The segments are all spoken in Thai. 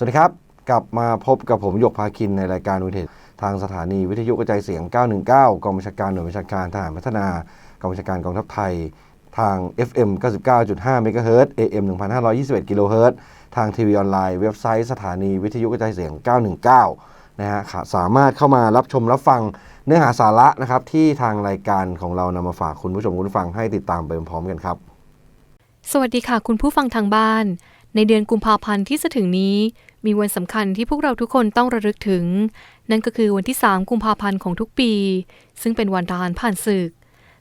สวัสดีครับ กลับมาพบกับผมหยกพาคินในรายการวิทยทางสถานีวิทยุกระจายเสียง 919 กองบัญชาการหน่วยบัญชาการทหารพัฒนากองบัญชาการกองทัพไทย ทาง FM 99.5 MHz AM 1521 kHz ทางทีวีออนไลน์เว็บไซต์สถานีวิทยุกระจายเสียง 919 นะฮะค่ะสามารถเข้ามารับชมรับฟังเนื้อหาสาระนะครับที่ทางรายการของเรานำมาฝากคุณผู้ชมคุณฟังให้ติดตามไปพร้อมกันครับ สวัสดีค่ะ คุณผู้ฟังทางบ้าน ในเดือนกุมภาพันธ์ที่จะถึงนี้ มีวันสำคัญที่พวกเราทุกคนต้องระลึกถึง นั่นก็คือวันที่ 3 กุมภาพันธ์ของทุกปี ซึ่งเป็นวันทหารผ่านศึก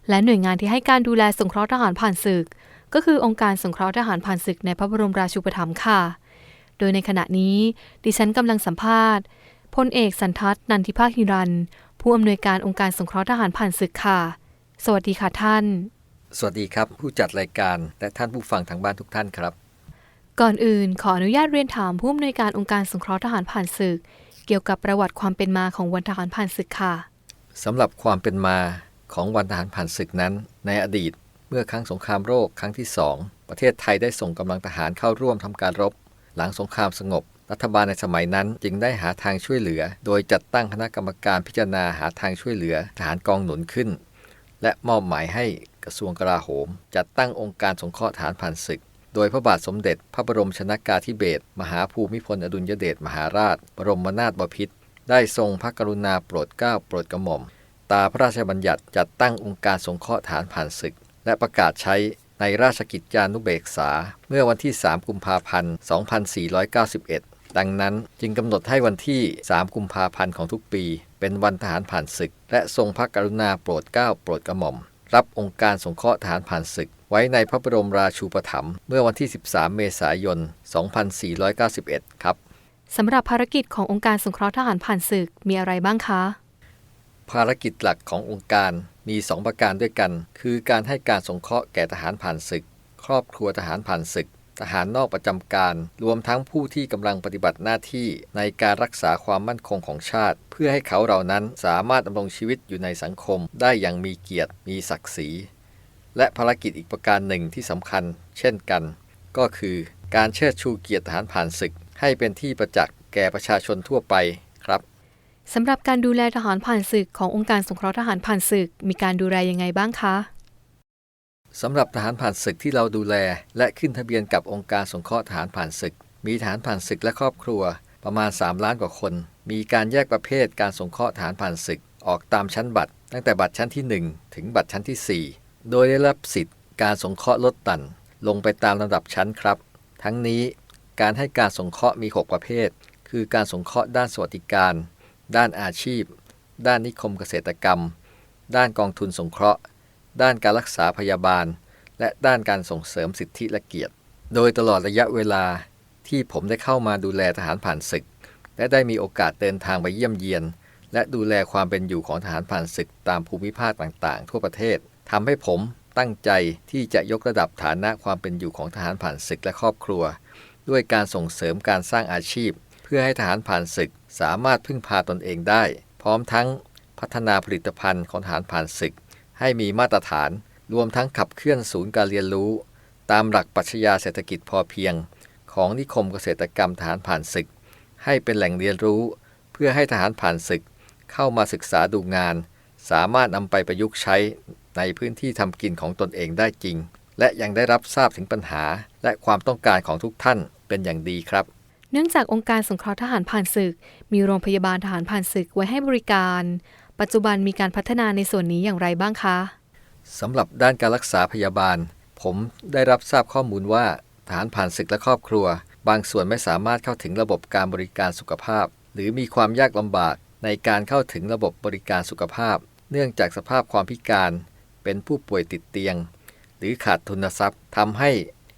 และหน่วยงานที่ให้การดูแลสงเคราะห์ทหารผ่านศึก ก็คือองค์การสงเคราะห์ทหารผ่านศึกในพระบรมราชูปถัมภ์ค่ะ โดยในขณะนี้ ดิฉันกำลังสัมภาษณ์พลเอกสันทัศน์นันทิภาคฮิรัน ผู้อำนวยการองค์การสงเคราะห์ทหารผ่านศึกค่ะ สวัสดีค่ะท่าน สวัสดีครับ ผู้จัดรายการและท่านผู้ฟังทางบ้านทุกท่านครับ ก่อนอื่นขออนุญาตเรียนถามผู้อำนวยการองค์การสงเคราะห์ทหารผ่านศึก เกี่ยวกับประวัติความเป็นมาของวันทหารผ่านศึกค่ะสำหรับความเป็นมาของวันทหารผ่านศึกนั้น ในอดีต เมื่อครั้งสงครามโลกครั้งที่สองประเทศไทยได้ส่งกำลังทหารเข้าร่วมทำการรบ หลังสงครามสงบ รัฐบาลในสมัยนั้นจึงได้หาทางช่วยเหลือ โดยจัดตั้งคณะกรรมการพิจารณาหาทางช่วยเหลือทหารกองหนุนขึ้น และมอบหมายให้กระทรวงกลาโหม จัดตั้งองค์การสงเคราะห์ทหารผ่านศึก โดยพระบาทสมเด็จ พระบรมชนากาธิเบศรมหาภูมิพลอดุลยเดชมหาราช บรมนาถบพิตรได้ทรงพระกรุณาโปรดเกล้าโปรดกระหม่อม ตาพระราชบัญญัติจัดตั้งองค์การสงเคราะห์ฐานผ่านศึก และประกาศใช้ในราชกิจจานุเบกษา เมื่อวันที่ 3 กุมภาพันธ์ 2491 ดังนั้นจึงกำหนดให้วันที่ 3 กุมภาพันธ์ของทุกปี เป็นวันทหารผ่านศึก และทรงพระกรุณาโปรดเกล้าโปรดกระหม่อม รับองค์การสงเคราะห์ฐานผ่านศึก ไว้ในพระบรมราชูปถัมภ์เมื่อวันที่ 13 เมษายน 2491 ครับสำหรับภารกิจขององค์การสงเคราะห์ทหารผ่านศึกมีอะไรบ้างคะ ภารกิจหลักขององค์การมี 2 ประการด้วยกัน คือการให้การสงเคราะห์แก่ทหารผ่านศึก ครอบครัวทหารผ่านศึก ทหารนอกประจำการ รวมทั้งผู้ที่กำลังปฏิบัติหน้าที่ในการรักษาความมั่นคงของชาติ เพื่อให้เขาเหล่านั้นสามารถดำรงชีวิตอยู่ในสังคม ได้อย่างมีเกียรติ มีศักดิ์ศรี และภารกิจอีกประการหนึ่งที่สำคัญ เช่นกัน ก็คือการเชิดชูเกียรติทหารผ่านศึก ให้เป็นที่ประจักษ์แก่ประชาชนทั่วไปครับสำหรับการดูแลทหารผ่านศึกขององค์การสงเคราะห์ทหารผ่านศึก มีการดูแลยังไงบ้างคะ สำหรับทหารผ่านศึกที่เราดูแล และขึ้นทะเบียนกับองค์การสงเคราะห์ทหารผ่านศึก มีทหารผ่านศึกและครอบครัว ประมาณ 3 ล้านกว่าคน มีการแยกประเภทการสงเคราะห์ทหารผ่านศึก ออกตามชั้นบัตร ตั้งแต่บัตรชั้นที่ 1 ถึงบัตรชั้นที่ 4 โดยได้รับสิทธิ์การสงเคราะห์ลดหลั่นลงไปตามลำดับชั้นครับ ทั้งนี้การให้การสงเคราะห์มี 6 ประเภท คือการสงเคราะห์ด้านสวัสดิการ ด้านอาชีพ ด้านนิคมเกษตรกรรม ด้านกองทุนสงเคราะห์ ด้านการรักษาพยาบาล และด้านการส่งเสริมสิทธิและเกียรติ โดยตลอดระยะเวลาที่ผมได้เข้ามาดูแลทหารผ่านศึก และได้มีโอกาสเดินทางไปเยี่ยมเยียน และดูแลความเป็นอยู่ของทหารผ่านศึกตามภูมิภาคต่างๆ ทั่วประเทศทำให้ผมตั้งใจที่จะยกระดับฐานะความเป็นอยู่ของทหารผ่านศึกและครอบครัว ด้วยการส่งเสริมการสร้างอาชีพ เพื่อให้ทหารผ่านศึกสามารถพึ่งพาตนเองได้ พร้อมทั้งพัฒนาผลิตภัณฑ์ของทหารผ่านศึก ให้มีมาตรฐาน รวมทั้งขับเคลื่อนศูนย์การเรียนรู้ ตามหลักปรัชญาเศรษฐกิจพอเพียง ของนิคมเกษตรกรรมทหารผ่านศึก ให้เป็นแหล่งเรียนรู้ เพื่อให้ทหารผ่านศึก เข้ามาศึกษาดูงาน สามารถนำไปประยุกต์ใช้ในพื้นที่ทำกินของตนเองได้จริง และยังได้รับทราบถึงปัญหา และความต้องการของทุกท่านเป็นอย่างดีครับเนื่องจากองค์การสงเคราะห์ทหารผ่านศึก มีโรงพยาบาลทหารผ่านศึกไว้ให้บริการ ปัจจุบันมีการพัฒนาในส่วนนี้อย่างไรบ้างคะสำหรับด้านการรักษาพยาบาล ผมได้รับทราบข้อมูลว่าทหารผ่านศึกและครอบครัว บางส่วนไม่สามารถเข้าถึงระบบการบริการสุขภาพ หรือมีความยากลำบากในการเข้าถึงระบบบริการสุขภาพ เนื่องจากสภาพความพิการ เป็นผู้ป่วยติดเตียง หรือขาดทุนทรัพย์ทำให้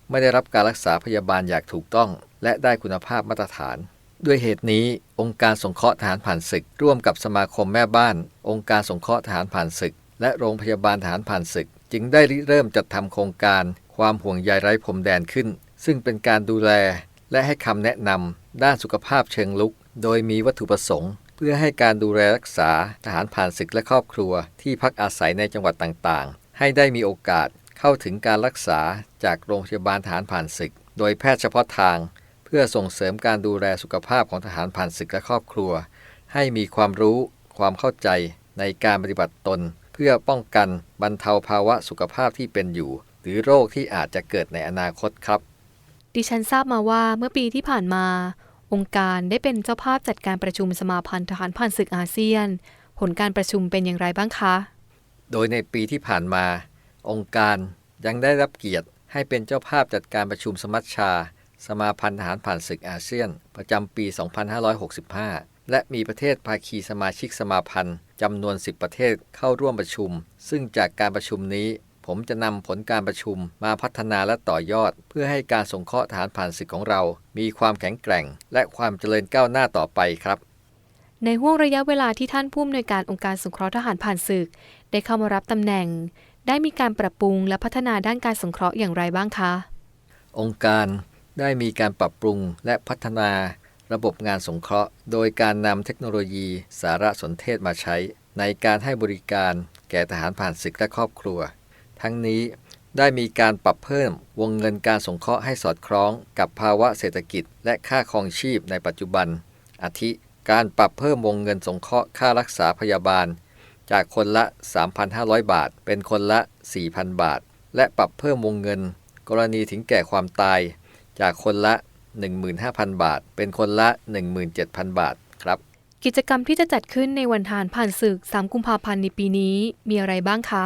ไม่ได้รับการรักษาพยาบาลอย่างถูกต้อง และได้คุณภาพมาตรฐาน ด้วยเหตุนี้องค์การสงเคราะห์ทหารผ่านศึก ร่วมกับสมาคมแม่บ้าน องค์การสงเคราะห์ทหารผ่านศึก และโรงพยาบาลทหารผ่านศึก จึงได้ริเริ่มจัดทำโครงการ ความห่วงใยไร้พรมแดนขึ้น ซึ่งเป็นการดูแล และให้คำแนะนำด้านสุขภาพเชิงลุก โดยมีวัตถุประสงค์ เพื่อให้การดูแลรักษาทหารผ่านศึกและครอบครัว ที่พักอาศัยในจังหวัดต่างๆ ให้ได้มีโอกาสเข้าถึงการรักษาจากโรงพยาบาลทหารผ่านศึก โดยแพทย์เฉพาะทาง พื่อส่งเสริมการดูแลสุขภาพของทหารผ่านศึกและครอบครัว ให้มีความรู้ความเข้าใจในการปฏิบัติตน เพื่อป้องกันบรรเทาภาวะสุขภาพที่เป็นอยู่ หรือโรคที่อาจจะเกิดในอนาคตครับ ดิฉันทราบมาว่าเมื่อปีที่ผ่านมา องค์การได้เป็นเจ้าภาพจัดการประชุมสมาพันธ์ทหารผ่านศึกอาเซียน ผลการประชุมเป็นอย่างไรบ้างคะ โดยในปีที่ผ่านมา องค์การยังได้รับเกียรติให้เป็นเจ้าภาพจัดการประชุมสมัชชา สมาพันธ์ทหารผ่านศึกอาเซียน ประจำปี 2565 และมีประเทศภาคีสมาชิกสมาพันธ์จำนวน 10 ประเทศเข้าร่วมประชุม ซึ่งจากการประชุมนี้ ผมจะนำผลการประชุมมาพัฒนาและต่อยอด เพื่อให้การสงเคราะห์ทหารผ่านศึกของเรา มีความแข็งแกร่ง และความเจริญก้าวหน้าต่อไปครับในห่วงระยะเวลาที่ท่านผู้อำนวยการองค์การสงเคราะห์ทหารผ่านศึก ได้เข้ามารับตำแหน่ง ได้มีการปรับปรุงและพัฒนาด้านการสงเคราะห์อย่างไรบ้างคะ องค์การ ได้มีการปรับปรุงและพัฒนาระบบงานสงเคราะห์ โดยการนำเทคโนโลยีสารสนเทศมาใช้ ในการให้บริการแก่ทหารผ่านศึกและครอบครัว ทั้งนี้ได้มีการปรับเพิ่มวงเงินการสงเคราะห์ให้สอดคล้องกับภาวะเศรษฐกิจ และค่าครองชีพในปัจจุบัน อาทิ การปรับเพิ่มวงเงินสงเคราะห์ค่ารักษาพยาบาล จากคนละ 3,500 บาท เป็นคนละ 4,000 บาท และปรับเพิ่มวงเงิน กรณีถึงแก่ความตาย จากคนละ 15,000 บาท เป็นคนละ 17,000 บาทครับ กิจกรรมที่จะจัดขึ้นในวันทหารผ่านศึก 3 กุมภาพันธ์ในปีนี้มีอะไรบ้างคะ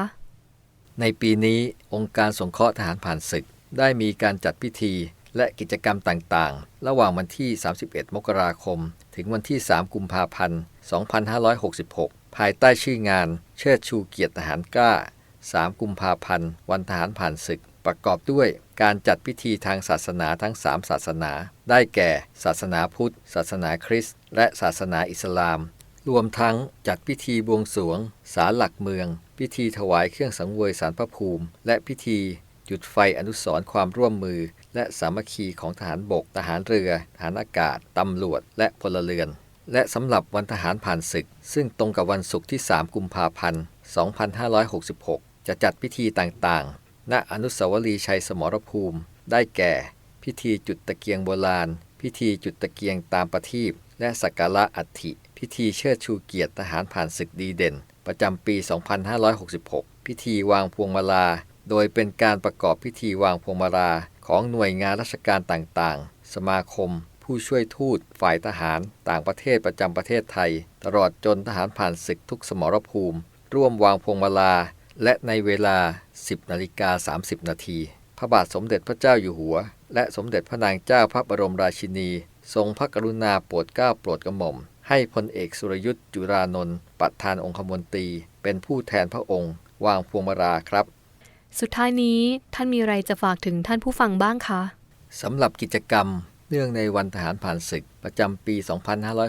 ในปีนี้องค์การสงเคราะห์ทหารผ่านศึก ได้มีการจัดพิธีและกิจกรรมต่างๆ ระหว่างวันที่ 31 มกราคม ถึงวันที่ 3 กุมภาพันธ์ 2566 ภายใต้ชื่องาน เชิดชูเกียรติทหารกล้า 3 กุมภาพันธ์ วันทหารผ่านศึก ประกอบด้วยการจัดพิธีทางศาสนาทั้ง 3 ศาสนา ได้แก่ ศาสนาพุทธ ศาสนาคริสต์และศาสนาอิสลาม รวมทั้งจัดพิธีบวงสรวงศาลหลักเมือง พิธีถวายเครื่องสังเวยสารพระภูมิ และพิธีจุดไฟอนุสรณ์ความร่วมมือ และสามัคคีของทหารบก ทหารเรือ ทหารอากาศ ตำรวจ และพลเรือน และสำหรับวันทหารผ่านศึก ซึ่งตรงกับวันศุกร์ที่ 3 กุมภาพันธ์ 2566 จะจัดพิธีต่างๆ ณอนุสาวรีย์ชัยสมรภูมิ ได้แก่ พิธีจุดตะเกียงโบราณ พิธีจุดตะเกียงตามประทีปและสักการะอัฐิ พิธีเชิดชูเกียรติทหารผ่านศึกดีเด่น ประจำปี 2566 พิธีวางพวงมาลา โดยเป็นการประกอบพิธีวางพวงมาลาของหน่วยงานราชการต่างๆ สมาคม ผู้ช่วยทูต ฝ่ายทหาร ต่างประเทศประจำประเทศไทย ตลอดจนทหารผ่านศึกทุกสมรภูมิ ร่วมวางพวงมาลา และในเวลา 10นาฬิกา30 นาที พระบาทสมเด็จพระเจ้าอยู่หัว และสมเด็จพระนางเจ้าพระบรมราชินี ทรงพระกรุณาโปรดเกล้าโปรดกระหม่อม ให้พลเอกสุรยุทธ์จุรานนท์ประธานองคมนตรี เป็นผู้แทนพระองค์ วางพวงมาลาครับ สุดท้ายนี้ท่านมีอะไรจะฝากถึงท่านผู้ฟังบ้างคะสำหรับกิจกรรม เนื่องในวันทหารผ่านศึกประจำปี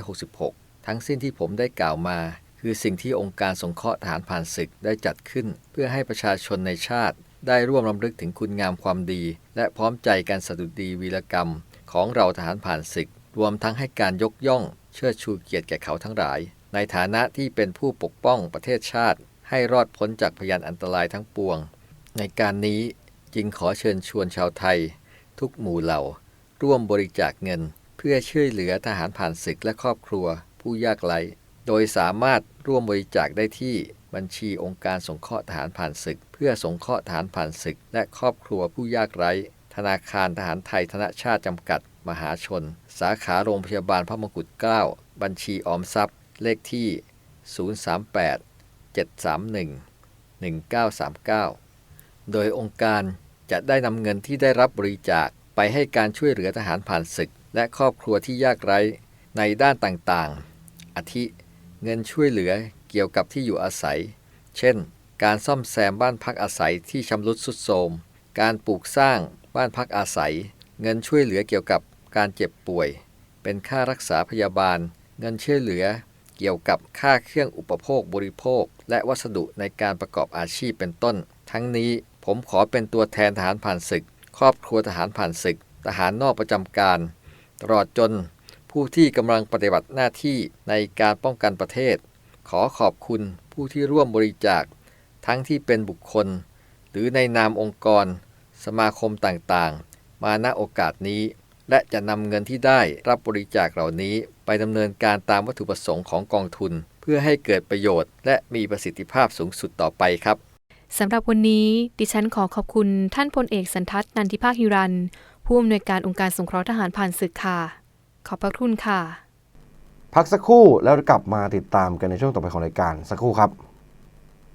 2566 ทั้งสิ้นที่ผมได้กล่าวมา คือสิ่งที่องค์การสงเคราะห์ทหารผ่านศึกได้จัดขึ้น เพื่อให้ประชาชนในชาติ ได้ร่วมรำลึกถึงคุณงามความดี และพร้อมใจการสดุดีวีรกรรม ของเราทหารผ่านศึก รวมทั้งให้การยกย่อง เชิดชูเกียรติแก่เขาทั้งหลาย ในฐานะที่เป็นผู้ปกป้องประเทศชาติ ให้รอดพ้นจากพยานอันตรายทั้งปวง ในการนี้จึงขอเชิญชวนชาวไทย ทุกหมู่เหล่า ร่วมบริจาคเงิน เพื่อช่วยเหลือทหารผ่านศึกและครอบครัว ผู้ยากไร้ โดยสามารถร่วมบริจาคได้ที่บัญชีองค์การสงเคราะห์ทหารผ่านศึก เพื่อสงเคราะห์ทหารผ่านศึก และครอบครัวผู้ยากไร้ ธนาคารทหารไทยธนชาติจำกัด มหาชน สาขาโรงพยาบาลพระมงกุฎเกล้า บัญชีออมทรัพย์ เลขที่ 038 731 1939 โดยองค์การจะได้นำเงินที่ได้รับบริจาคไปให้การช่วยเหลือทหารผ่านศึก และครอบครัวที่ยากไร้ในด้านต่างๆ อาทิ เงินช่วยเหลือเกี่ยวกับที่อยู่อาศัย เช่น การซ่อมแซมบ้านพักอาศัยที่ชำรุดทรุดโทรม การปลูกสร้างบ้านพักอาศัย เงินช่วยเหลือเกี่ยวกับการเจ็บป่วย เป็นค่ารักษาพยาบาล เงินช่วยเหลือ เกี่ยวกับค่าเครื่องอุปโภคบริโภค และวัสดุในการประกอบอาชีพเป็นต้น ทั้งนี้ผมขอเป็นตัวแทนทหารผ่านศึก ครอบครัวทหารผ่านศึก ทหารนอกประจำการ ตลอดจน ผู้ที่กำลังปฏิบัติหน้าที่ในการป้องกันประเทศ ขอขอบคุณผู้ที่ร่วมบริจาค ทั้งที่เป็นบุคคล หรือในนามองค์กร สมาคมต่างๆ มาณโอกาสนี้ และจะนำเงินที่ได้รับบริจาคเหล่านี้ ไปดำเนินการตามวัตถุประสงค์ของกองทุน เพื่อให้เกิดประโยชน์ และมีประสิทธิภาพสูงสุดต่อไปครับสำหรับวันนี้ดิฉันขอขอบคุณท่านพลเอกสันทัศน์นันทิภาคฮิรันผู้อำนวยการองค์การสงเคราะห์ทหารผ่านศึกค่ะ ขอบพระคุณค่ะ พักสักครู่แล้วกลับมาติดตามกันในช่วงต่อไปของรายการสักครู่ครับ